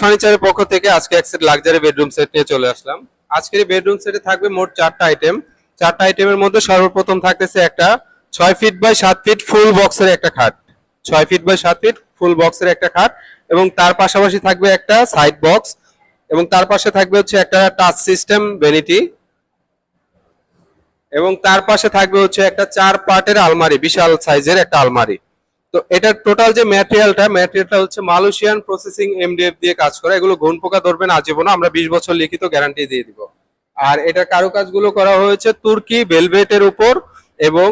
ফার্নিচারের পক্ষ থেকে আজকে এক সেট লাক্সারি বেডরুম সেট নিয়ে চলে আসলাম। আজকের এই বেডরুম সেটে থাকবে মোট চারটা আইটেম চারটা আইটেমের মধ্যে সর্বপ্রথম থাকতেছে একটা ছয় ফিট বাই সাত ফিট ফুল বক্সের একটা খাট। ছয় ফিট বাই সাত ফিট ফুল বক্সের একটা খাট এবং তার পাশাপাশি থাকবে একটা সাইড বক্স এবং তার পাশে থাকবে হচ্ছে একটা টাচ সিস্টেম ভ্যানিটি এবং তার পাশে থাকবে হচ্ছে একটা চার পার্টের আলমারি, বিশাল সাইজের একটা আলমারি। তো এটার টোটাল যে ম্যাটেরিয়ালটা ম্যাটেরিয়ালটা হচ্ছে মালয়েশিয়ান প্রসেসিং এমডিএফ দিয়ে কাজ করা। এগুলো ঘন পোকা ধরবে না আজীবন আমরা বিশ বছর লিখিত গ্যারান্টি দিয়ে দিব। আর এটার কারুকাজগুলো করা হয়েছে তুর্কি ভেলভেটের উপর এবং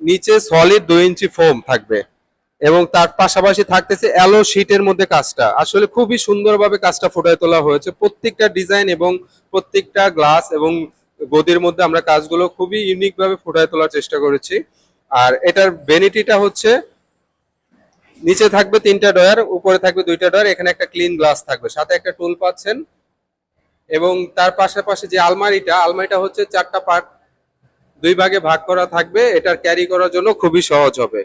নিচে সলিড দুই ইঞ্চি ফোম থাকবে। এবং তার পাশাপাশি থাকতেছে অ্যালো শিটের মধ্যে কাজটা। আসলে খুবই সুন্দরভাবে কাজটা ফুটায় তোলা হয়েছে। প্রত্যেকটা ডিজাইন এবং প্রত্যেকটা গ্লাস এবং গদির মধ্যে আমরা কাজগুলো খুবই ইউনিকভাবে ফুটায় তোলার চেষ্টা করেছি। আর এটার বেনিটিটা হচ্ছে নিচে থাকবে তিনটা ডয়ার উপরে থাকবে দুইটা ডয়ার এখানে একটা ক্লিন গ্লাস থাকবে। সাথে একটা টুল পাচ্ছেন। এবং তার পাশাপাশি যে আলমারিটা আলমারিটা হচ্ছে চারটা পার্ট দুই ভাগে ভাগ করা থাকবে। এটার ক্যারি করার জন্য খুবই সহজ হবে।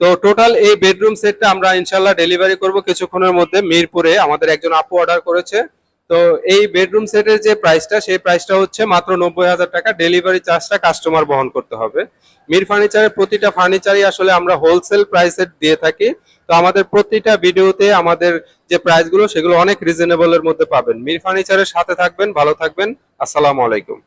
তো টোটাল এই বেডরুম সেটটা আমরা ইনশাল্লাহ ডেলিভারি করব কিছুক্ষণের মধ্যে। মিরপুরে আমাদের একজন আপু অর্ডার করেছে। তো এই বেডরুম সেটের যে প্রাইসটা সেই প্রাইসটা হচ্ছে মাত্র নব্বই হাজার টাকা। ডেলিভারি চার্জটা কাস্টমার বহন করতে হবে। মির ফার্নিচারের প্রতিটা ফার্নিচারই আসলে আমরা হোলসেল প্রাইসের দিয়ে থাকি। তো আমাদের প্রতিটা ভিডিওতে আমাদের যে প্রাইসগুলো সেগুলো অনেক রিজনেবলের মধ্যে পাবেন। মির ফার্নিচারের সাথে থাকবেন, ভালো থাকবেন। আসসালামু আলাইকুম।